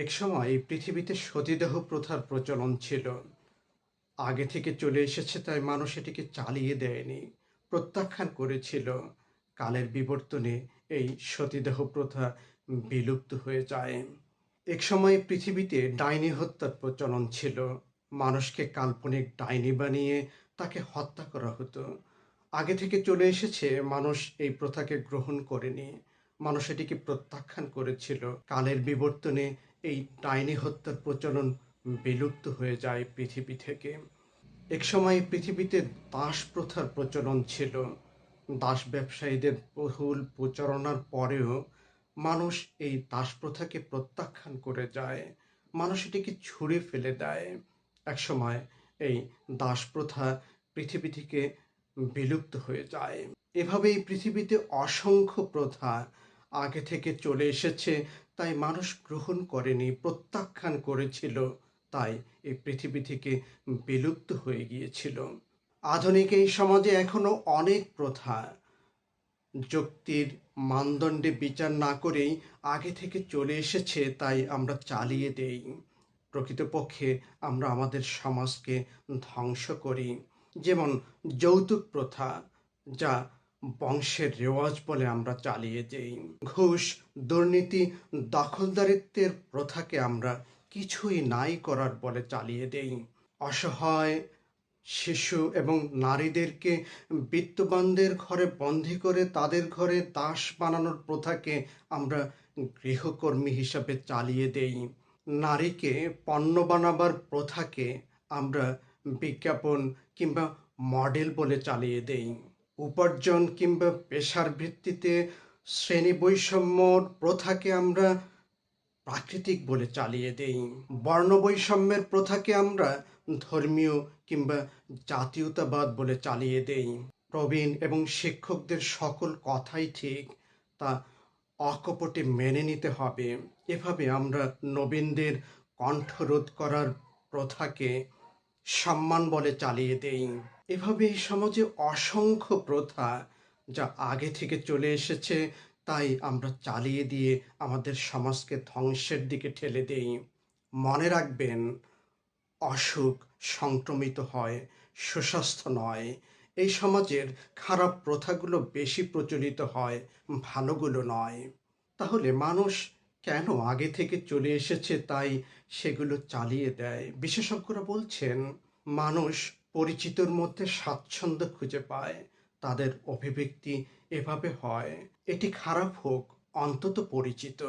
একসময় এই পৃথিবীতে সতীদাহ প্রথার প্রচলন ছিল। আগে থেকে চলে এসেছে, তাই মানুষ এটিকে চালিয়ে দেয়নি, প্রত্যাখ্যান করেছিল। কালের বিবর্তনে এই সতীদাহ প্রথা বিলুপ্ত হয়ে যায়। একসময় পৃথিবীতে ডাইনি হত্যার প্রচলন ছিল। মানুষকে কাল্পনিক ডাইনি বানিয়ে তাকে হত্যা করা হতো। আগে থেকে চলে এসেছে, মানুষ এই প্রথাকে গ্রহণ করেনি। মানুষ এটিকে প্রত্যাখ্যান করেছিল। কালের বিবর্তনে এই ডাইনি হত্যার প্রচলন বিলুপ্ত হয়ে যায় পৃথিবী থেকে। একসময় পৃথিবীতে দাস প্রথার প্রচলন ছিল। দাস ব্যবসায়ীদের বহুল প্রচারণার পরেও মানুষ এই দাস প্রথাকে প্রত্যাখ্যান করে যায়। মানুষ এটিকে ছুঁড়ে ফেলে দেয়। একসময় এই দাস প্রথা পৃথিবী থেকে বিলুপ্ত হয়ে যায়। এভাবেই পৃথিবীতে অসংখ্য প্রথা আগে থেকে চলে এসেছে, তাই মানুষ গ্রহণ করেনি, প্রত্যাখ্যান করেছিল, তাই এই পৃথিবী থেকে বিলুপ্ত হয়ে গিয়েছিল। আধুনিক এই সমাজে এখনও অনেক প্রথা। যুক্তির মানদণ্ডে বিচার না করেই আগে থেকে চলে এসেছে, তাই আমরা চালিয়ে দেই। প্রকৃতপক্ষে আমরা আমাদের সমাজকে ধ্বংস করি। যেমন যৌতুক প্রথা, যা বংশের রেওয়াজ বলে আমরা চালিয়ে দেই ঘুষ, দুর্নীতি, দখলদারিত্বের প্রথাকে আমরা কিছুই নাই করার বলে চালিয়ে দেই। অসহায় শিশু এবং নারীদেরকে বিত্তবানদের ঘরে বন্দি করে তাদের ঘরে দাস বানানোর প্রথাকে আমরা গৃহকর্মী হিসাবে চালিয়ে দেই। নারীকে পণ্য বানাবার প্রথাকে আমরা বিজ্ঞাপন কিংবা মডেল বলে চালিয়ে দেই। উপার্জন কিংবা পেশার ভিত্তিতে শ্রেণি বৈষম্যর প্রথাকে আমরা প্রাকৃতিক বলে চালিয়ে দেই। বর্ণ বৈষম্যের প্রথাকে আমরা ধর্মীয় কিংবা জাতীয়তাবাদ বলে চালিয়ে দেই। প্রবীণ এবং শিক্ষকদের সকল কথাই ঠিক, তা অকপটে মেনে নিতে হবে। এভাবে আমরা নবীনদের কণ্ঠরোধ করার প্রথাকে সম্মান বলে চালিয়ে দেই। এভাবে এই সমাজে অসংখ্য প্রথা যা আগে থেকে চলে এসেছে, তাই আমরা চালিয়ে দিয়ে আমাদের সমাজকে ধ্বংসের দিকে ঠেলে দেই। মনে রাখবেন, অসুখ সংক্রমিত হয়, সুস্বাস্থ্য নয়। এই সমাজের খারাপ প্রথাগুলো বেশি প্রচলিত হয়, ভালোগুলো নয়। তাহলে মানুষ কেন আগে থেকে চলে এসেছে তাই সেগুলো চালিয়ে দেয়? বিশেষজ্ঞরা বলছেন, মানুষ পরিচিতর মধ্যে স্বাচ্ছন্দ্য খুঁজে পায়, তাদের অভিব্যক্তি এভাবে হয়। এটি খারাপ হোক, অন্তত পরিচিত।